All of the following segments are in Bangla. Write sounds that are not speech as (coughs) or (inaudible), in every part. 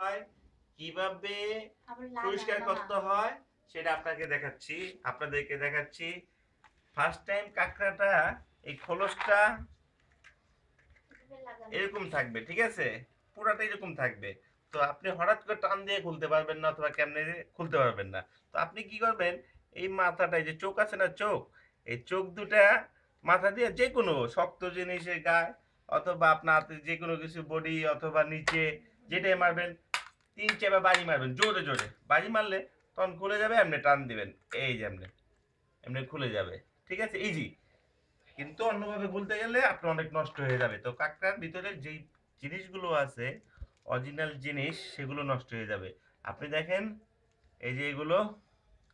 হয় কীভাবে পরিষ্কার করতে হয় সেটা আপনাকে দেখাচ্ছি আপনাদেরকে দেখাচ্ছি। ফার্স্ট টাইম কাঁকড়াটা এই খোলসটা এরকম থাকবে ঠিক আছে? পুরাটা এরকম থাকবে। তো আপনি হঠাৎ করে টান দিয়ে খুলতে পারবেন না অথবা কেমনে খুলতে পারবেন না। তো আপনি কি করবেন এই মাথাটা যে চোখ আছে না চোখ এই চোখ দুটা মাথা দিয়ে যে কোনো শক্ত জিনিসের গায়ে অথবা আপনার হাতে যে কোনো কিছু বডি অথবা নিচে যেটাই মারবেন তিন চারবার বাড়ি মারবেন, জোরে জোরে। বাড়ি মারলে তখন খুলে যাবে, এমনি টান দিবেন। এই যে এমনি এমনি খুলে যাবে। ঠিক আছে? ইজি কিন্তু অন্যভাবে খুলতে গেলে আপনার অনেক নষ্ট হয়ে যাবে। তো কাঁকড়ার ভিতরে যেই জিনিসগুলো আছে অরিজিনাল জিনিস, সেগুলো নষ্ট হয়ে যাবে। আপনি দেখেন, এই যে এগুলো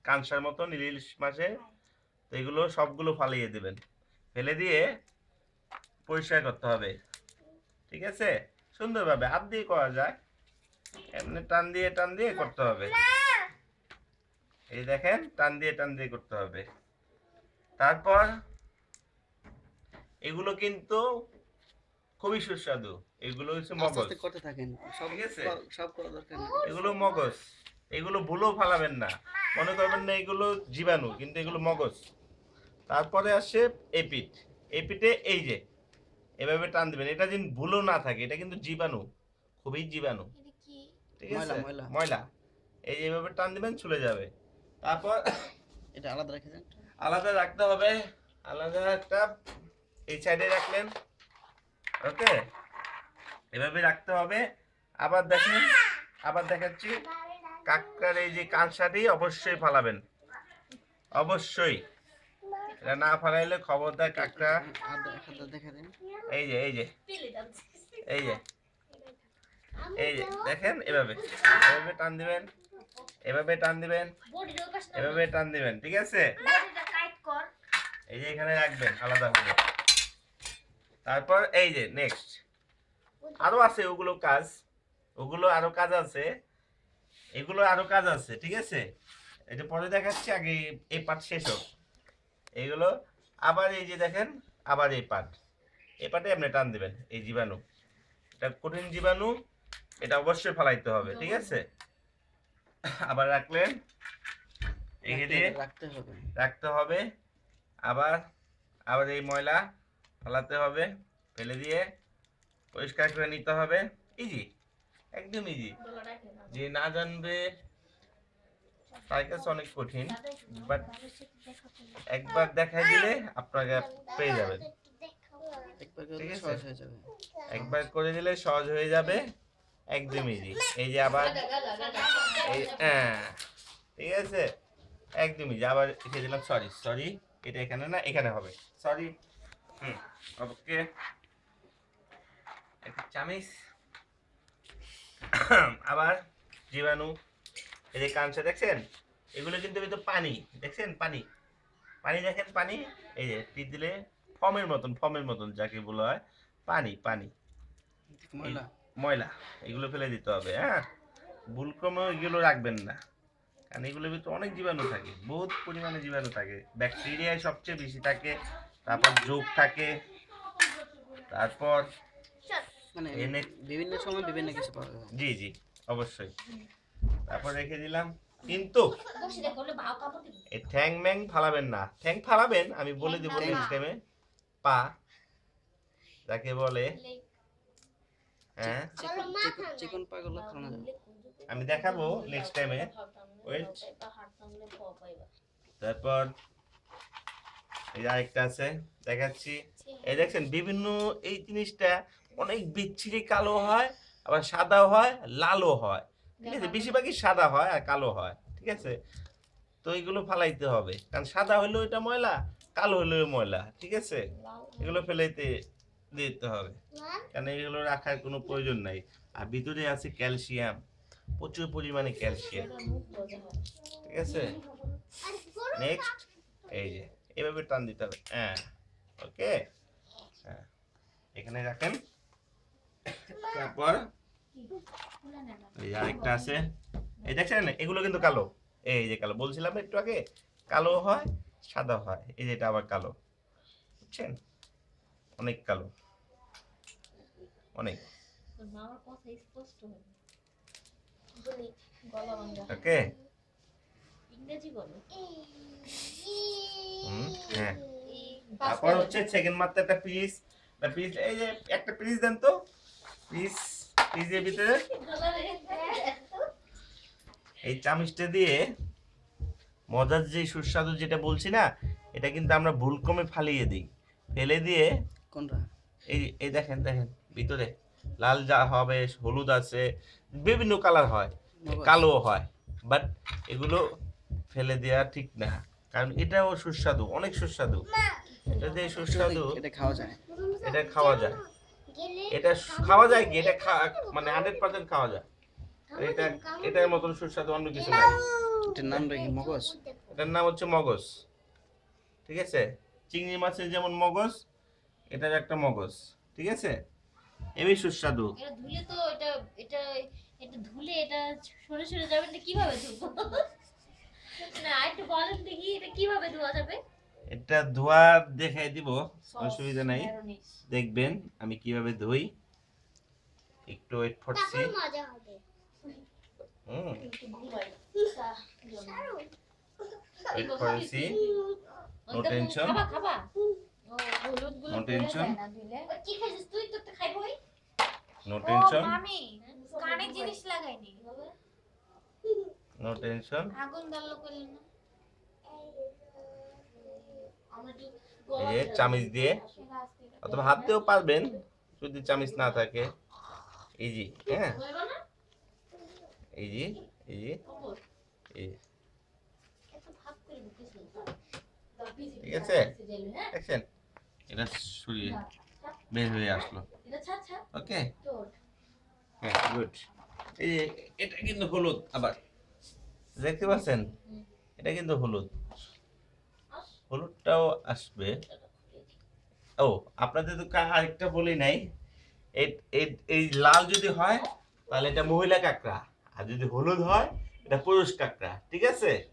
কাঁসার মতন ইলিশ মাসে, তো এগুলো সবগুলো ফালিয়ে দেবেন। ফেলে দিয়ে পরিষ্কার করতে হবে। ঠিক আছে? সুন্দরভাবে হাত দিয়ে করা যায় এমনি টান দিয়ে টান দিয়ে করতে হবে। এই দেখেন টান দিয়ে টান দিয়ে করতে হবে। তারপর এগুলো কিন্তু খুবই সুস্বাদু। এগুলো হচ্ছে মগজ। করতে থাকেন। সব সব করা দরকার এগুলো মগজ। এগুলো ভুলেও ফালাবেন না। মনে করবেন না এগুলো জীবাণু কিন্তু এগুলো মগজ। তারপরে আসে এপিট এপিটে এই যে এভাবে টান দিবেন। এটা যেন ভুলও না থাকে এটা কিন্তু জীবাণু। খুবই জীবাণু। ঠিক ময়লা, আছে? ময়লা। এই যে এভাবে টান দিবেন চলে যাবে। তারপর (coughs) এটা আলাদা রেখে দেন। আলাদা রাখতে হবে। আলাদা একটা এই সাইডে রাখলেন। ওকে? এভাবে রাখতে হবে। আবার দেখেন আবার দেখাচ্ছি। কাকড়ার এই যে কাঁসাটি অবশ্যই ফালাবেন। অবশ্যই। এটা না ফালাইলে খবরদার আদা আদা দেখে এই যে এই যে। এই যে। এই যে দেখেন এভাবে। এভাবে টান দিবেন এভাবে টান দিবেন এভাবে টান দিবেন ঠিক আছে? এই যে এখানে রাখবেন আলাদা করে। তারপর এই যে নেক্সট আরও আছে ওগুলো কাজ। ওগুলো আরও কাজ আছে। এগুলো আরও কাজ আছে ঠিক আছে? এটা পরে দেখাচ্ছি আগে এই পার্ট শেষ হোক। এইগুলো আবার এই যে দেখেন আবার এই পার্ট এই পার্টে আপনি টান দিবেন এই জীবাণু। এটা কঠিন জীবাণু এটা অবশ্যই ফালাইতে হবে ঠিক আছে? আবার রাখলেন? রেখে দিয়ে রাখতে হবে। রাখতে হবে। আবার আবার এই ময়লা ফেলাতে হবে ফেলে দিয়ে পরিষ্কার করে নিতে হবে। ইজি একদম ইজি যে না জানবে তার কাছে অনেক কঠিন বাট একবার দেখা দিলে আপনাকে পেয়ে যাবেন। একবার করে দিলে সহজ হয়ে যাবে। একদম ইজি এই যে আবার হ্যাঁ ঠিক আছে? একদম ইজি আবার লিখে দিলাম সরি সরি এটা এখানে না, এখানে হবে। Sorry hmm, okay. একটা আবার জীবাণু। এই যে কাঁচা দেখছেন? এগুলো কিন্তু কিন্তু পানি, দেখছেন? পানি। পানি দেখেন, পানি? এই যে টিপ দিলে ফমের মতন ফমের মতন যাকে বলা হয়, পানি পানি। ময়লা। ময়লা এগুলো ফেলে দিতে হবে হ্যাঁ? ভুলক্রমে এগুলো রাখবেন না। কারণ এগুলোর ভিতরে অনেক জীবাণু থাকে বহুত পরিমাণে জীবাণু থাকে। ব্যাকটেরিয়ায় সবচেয়ে বেশি থাকে তারপর যোগ থাকে তারপর মানে এনে- বিভিন্ন সময় বিভিন্ন কিছু পাওয়া যায়। জি জি অবশ্যই। তারপর রেখে দিলাম। কিন্তু এই ঠ্যাং ম্যাং ফালাবেন না। ঠ্যাং ফালাবেন আমি বলে দেবো নেক্সট টাইমে পা যাকে বলে হ্যাঁ? চিকন পাগুলো আমি দেখাবো নেক্সট টাইমে Wait. তারপর এই আরেকটা আছে দেখাচ্ছি। এই দেখছেন বিভিন্ন এই জিনিসটা অনেক বিচ্ছিরি কালো হয় আবার সাদাও হয় লালও হয়। ঠিক আছে? বেশিরভাগই সাদা হয় আর কালো হয়। ঠিক আছে? তো এইগুলো ফালাইতে হবে। কারণ সাদা হলেও এটা ময়লা কালো হলেও ময়লা। ঠিক আছে? এগুলো ফেলাইতে দিতে হবে। কারণ এগুলো রাখার কোনো প্রয়োজন নাই। আর ভিতরে আছে ক্যালসিয়াম। প্রচুর পরিমাণে ক্যালসিয়াম। ঠিক আছে? নেক্সট এই যে, এভাবে টান দিতে হবে। হ্যাঁ ওকে? হ্যাঁ এখানে রাখেন। তারপর, এই আরেকটা আছে। এই দেখছেন, এগুলো কিন্তু কালো। এই যে কালো, বলছিলাম একটু আগে, কালো হয়, সাদা হয়। এই যে এটা আবার কালো। বুঝছেন? অনেক কালো। অনেক। মামার কথা স্পষ্ট গলা ভাঙা ওকে। হুম, হ্যাঁ। তারপর হচ্ছে সেকেন্ড মাত্রা একটা পিস একটা পিস এই যে একটা পিস দেন তো। পিস পিসের ভিতরে। এই চামচটা দিয়ে মজার যে সুস্বাদু যেটা বলছি না এটা কিন্তু আমরা ভুলক্রমে ফালিয়ে দিই। ফেলে দিয়ে কোনটা? এই এই দেখেন দেখেন। ভিতরে লাল যা হবে হলুদ আছে বিভিন্ন কালার হয়। কালো হয় বাট এগুলো ফেলে দেওয়া ঠিক না কারণ এটাও সুস্বাদু অনেক সুস্বাদু। এটা যে সুস্বাদু। এটা খাওয়া যায়। এটা খাওয়া যায়। এটা খাওয়া যায় কি? এটা খা- মানে হান্ড্রেড পার্সেন্ট খাওয়া যায়। এটা এটার মতন সুস্বাদু অন্য কিছু নাই। এটার নাম কি মগজ? এটার নাম হচ্ছে মগজ। ঠিক আছে? চিংড়ি মাছের যেমন মগজ এটার একটা মগজ। ঠিক আছে? এবই সুস্বাদু। এটা ধুলে তো এটা এটা এটা ধুলে এটা সরে সরে যাবে এটা কীভাবে ধুবো? না একটু বলেন দেখি এটা কীভাবে ধোয়া যাবে? এটা ধোয়া দেখাই দিব অসুবিধা নাই। দেখবেন আমি কীভাবে ধুই। একটু ওয়েট করছি। মজা হবে। হুম। ওয়েট করেছি। No tension. খাবা খাবা। ও হলুদগুলো No না দিলে কি খাইছিস? তুই তো তো খাইবই। নো টেনশন মামি কানে জিনিস লাগাইনি। নো টেনশন আগুন জ্বালো করলেন না। এই চামিচ দিয়ে। অথবা হাত দিয়েও পারবেন যদি চামিচ না থাকে। যে হ্যাঁ? করে দিতেছ ঠিক আছে? দেখছেন? এটা সরিয়ে বের হয়ে আসলো। ওকে হ্যাঁ গুড এই এটা কিন্তু হলুদ আবার। দেখতে পাচ্ছেন? এটা কিন্তু হলুদ। হলুদটাও আসবে। ও আপনাদের তো আরেকটা বলি নাই। এই- এই- এই লাল যদি হয় তাহলে এটা মহিলা কাঁকড়া। আর যদি হলুদ হয় এটা পুরুষ কাঁকড়া। ঠিক আছে?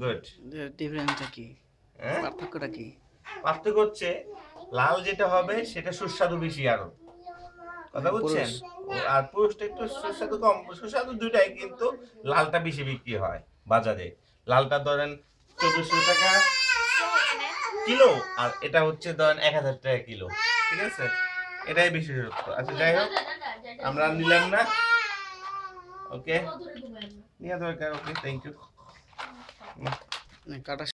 গুড ডিফারেন্সটা কি? হ্যাঁ? পার্থক্যটা কি? পার্থক্য হচ্ছে লাল যেটা হবে সেটা সুস্বাদু বেশি আরও। কথা বুঝছেন? আর পুরুষটা একটু সুস্বাদু কম সুস্বাদু দুটাই কিন্তু লালটা বেশি বিক্রি হয় বাজারে। লালটা ধরেন চোদ্দশো টাকা কিলো আর এটা হচ্ছে ধরেন এক হাজার টাকা কিলো। ঠিক আছে? এটাই বিশেষত্ব আচ্ছা যাই হোক আমরা নিলাম না। ওকে? নিয়ে দরকার ওকে থ্যাংক ইউ কাটা